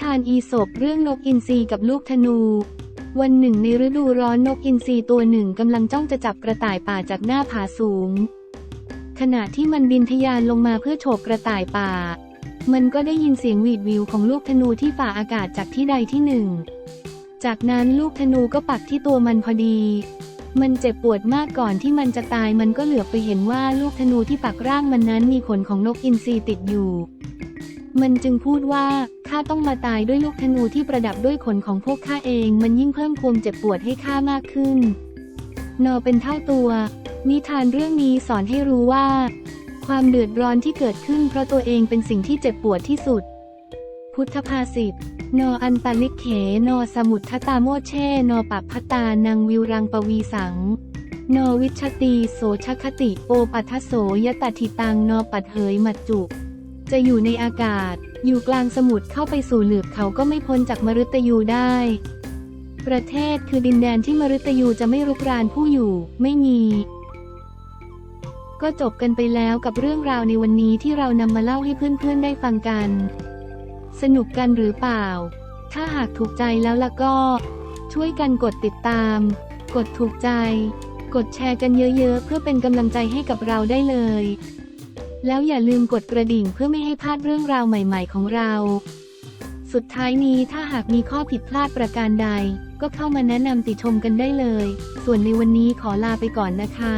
ทานอีสบเรื่องนกอินทรีกับลูกธนู วันหนึ่งในฤดูร้อนนกอินทรีตัวหนึ่งกำลังจ้องจะจับกระต่ายป่าจากหน้าผาสูง ขณะที่มันบินทะยานลงมาเพื่อโฉบกระต่ายป่า มันก็ได้ยินเสียงหวีดวิวของลูกธนูที่ฝ่าอากาศจากที่ใดที่หนึ่ง จากนั้นลูกธนูก็ปักที่ตัวมันพอดี มันเจ็บปวดมากก่อนที่มันจะตายมันก็เหลือบไปเห็นว่าลูกธนูที่ปักร่างมันนั้นมีขนของนกอินทรีติดอยู่ มันจึงพูดว่า ข้าต้องมาตายด้วยลูกธนูที่ประดับด้วยขนของพวกข้าเอง มันยิ่งเพิ่มความเจ็บปวดให้ข้ามากขึ้น นอเป็นเท่าตัว นิทานเรื่องนี้สอนให้รู้ว่า ความเดือดร้อนที่เกิดขึ้นเพราะตัวเองเป็นสิ่งที่เจ็บปวดที่สุด พุทธภาษิต นออันตาลิกเข นอสมุทธตาโมเชนอปัปพตานังวิวรังปวีสังนอวิชชตีโสชคติ โอปัทโสยตติตังนอปัดเหยมัจจุ จะอยู่ในอากาศ อยู่กลางสมุทรเข้าไปสู่หลืบเขาก็ไม่พ้นจากมฤตยูได้ ประเทศคือดินแดนที่มฤตยูจะไม่รุกรานผู้อยู่ ไม่มี ก็จบกันไปแล้วกับเรื่องราวในวันนี้ที่เรานำมาเล่าให้เพื่อนๆได้ฟังกัน สนุกกันหรือเปล่า ถ้าหากถูกใจแล้วล่ะก็ ช่วยกันกดติดตาม กดถูกใจ กดแชร์กันเยอะๆ เพื่อเป็นกำลังใจให้กับเราได้เลย แล้วอย่าลืมกดกระดิ่งเพื่อไม่ให้พลาดเรื่องราวใหม่ ๆ ของเรา สุดท้ายนี้ถ้าหากมีข้อผิดพลาดประการใด ก็เข้ามาแนะนำติชมกันได้เลย ส่วนในวันนี้ขอลาไปก่อนนะคะ